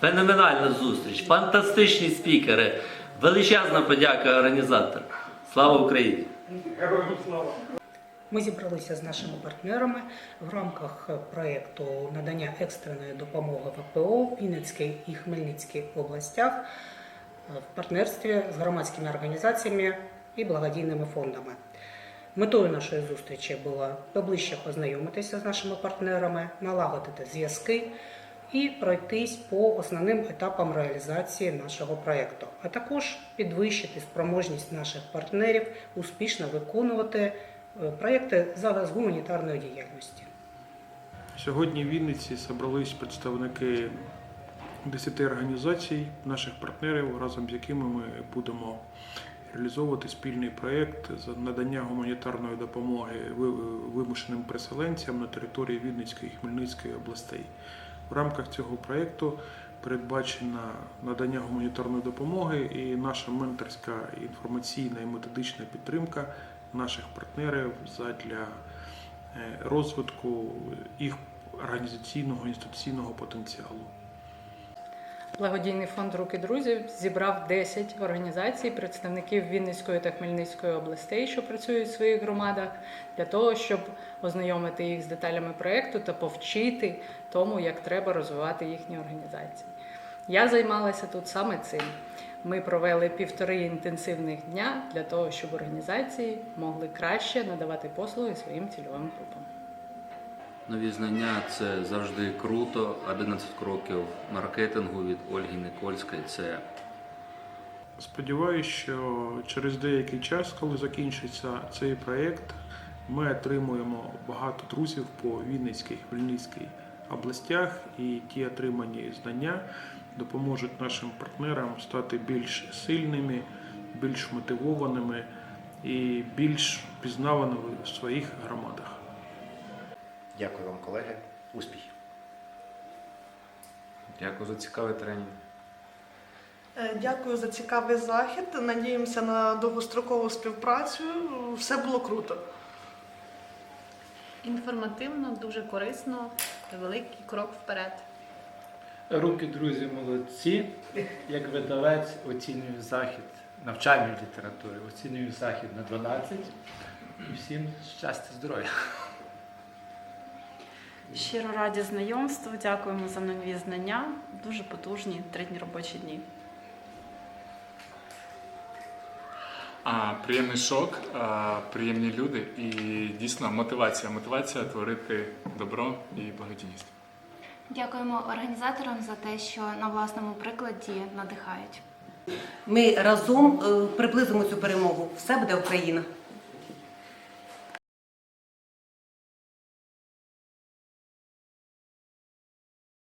Феноменальна зустріч, фантастичні спікери. Величезна подяка організаторам. Слава Україні! Ми зібралися з нашими партнерами в рамках проєкту надання екстреної допомоги ВПО в Вінницькій і Хмельницькій областях в партнерстві з громадськими організаціями і благодійними фондами. Метою нашої зустрічі було поближче познайомитися з нашими партнерами, налагодити зв'язки і пройтись по основним етапам реалізації нашого проєкту, а також підвищити спроможність наших партнерів успішно виконувати е, проєкти зараз гуманітарної діяльності. Сьогодні в Вінниці зібрались представники 10 організацій, наших партнерів, разом з якими ми будемо реалізовувати спільний проєкт з надання гуманітарної допомоги вимушеним переселенцям на території Вінницької і Хмельницької областей. В рамках цього проєкту передбачено надання гуманітарної допомоги і наша менторська інформаційна і методична підтримка наших партнерів задля е, розвитку їх організаційного інституційного потенціалу. Благодійний фонд Руки друзів зібрав 10 організацій, представників Вінницької та Хмельницької областей, що працюють в своїх громадах, для того, щоб ознайомити їх з деталями проєкту та повчити тому, як треба розвивати їхні організації. Я займалася тут саме цим. Ми провели півтори інтенсивних дня для того, щоб організації могли краще надавати послуги своїм цільовим групам. Нові знання це завжди круто. 11 кроків маркетингу від Ольги Никольської. Це Сподіваюсь, що через деякий час, коли закінчиться цей проєкт, ми отримуємо багато друзів по Вінницькій Хмельницькій областях, і ті отримані знання допоможуть нашим партнерам стати більш сильними, більш мотивованими і більш пізнаваними в своїх громадах. Дякую вам, колеги. Успіхів! Дякую за цікавий тренінг. Е, Дякую за цікавий захід. Надіємося на довгострокову співпрацю. Все було круто. Інформативно, дуже корисно, великий крок вперед. Руки друзі молодці. Як видавець оцінюю захід навчальної літератури, оцінюю захід на 12. І всім щастя, здоров'я. Щиро раді знайомству, дякуємо за нові знання. Дуже потужні три дні робочі дні. А, приємний шок, а, приємні люди і дійсно мотивація. Мотивація творити добро і благодійність. Дякуємо організаторам за те, що на власному прикладі надихають. Ми разом е, приблизимо цю перемогу. Все буде Україна.